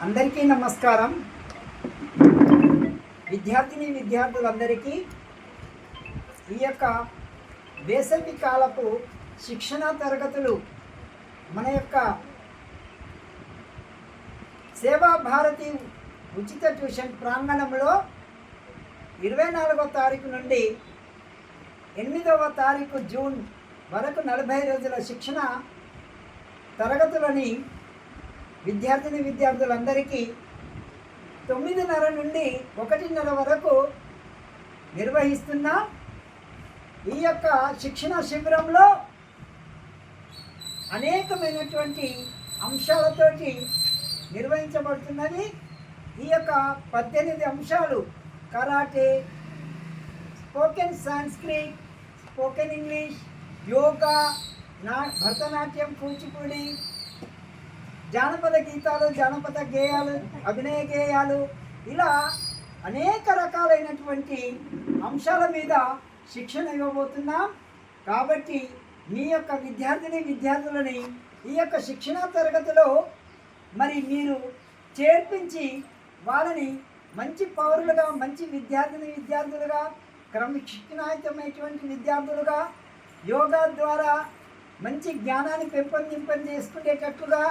అందరికీ నమస్కారం. విద్యార్థిని విద్యార్థులందరికీ ఈ యొక్క వేసవి కాలపు శిక్షణ తరగతులు మన యొక్క సేవా భారతి ఉచిత ట్యూషన్ ప్రాంగణంలో ఇరవై నాలుగో తారీఖు నుండి ఎనిమిదవ తారీఖు జూన్ వరకు నలభై రోజుల శిక్షణ తరగతులని విద్యార్థిని విద్యార్థులందరికీ తొమ్మిదిన్నర నుండి ఒకటిన్నర వరకు నిర్వహిస్తున్న ఈ యొక్క శిక్షణ శిబిరంలో అనేకమైనటువంటి అంశాలతోటి నిర్వహించబడుతున్నది. ఈ యొక్క పద్దెనిమిది అంశాలు karate spoken Sanskrit spoken English yoga నా భరతనాట్యం కూచిపూడి జానపద గీతాలు జానపద గేయాలు అభినయ గేయాలు ఇలా అనేక రకాలైనటువంటి అంశాల మీద శిక్షణ ఇవ్వబోతున్నాం. కాబట్టి మీ యొక్క విద్యార్థిని విద్యార్థులని ఈ యొక్క శిక్షణా తరగతిలో మరి మీరు చేర్పించి వాళ్ళని మంచి పౌరులుగా మంచి విద్యార్థిని విద్యార్థులుగా క్రమశిక్షణాయుతమైనటువంటి విద్యార్థులుగా యోగా ద్వారా మంచి జ్ఞానాన్ని పెంపొందింపని చేసుకునేటట్లుగా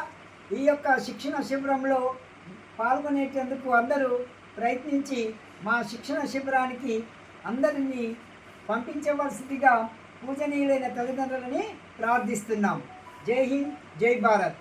ఈ యొక్క శిక్షణ శిబిరంలో పాల్గొనేటందుకు అందరూ ప్రయత్నించి మా శిక్షణ శిబిరానికి అందరినీ పంపించవలసిందిగా పూజనీయులైన తల్లిదండ్రులని ప్రార్థిస్తున్నాం. జై హింద్ జై భారత్.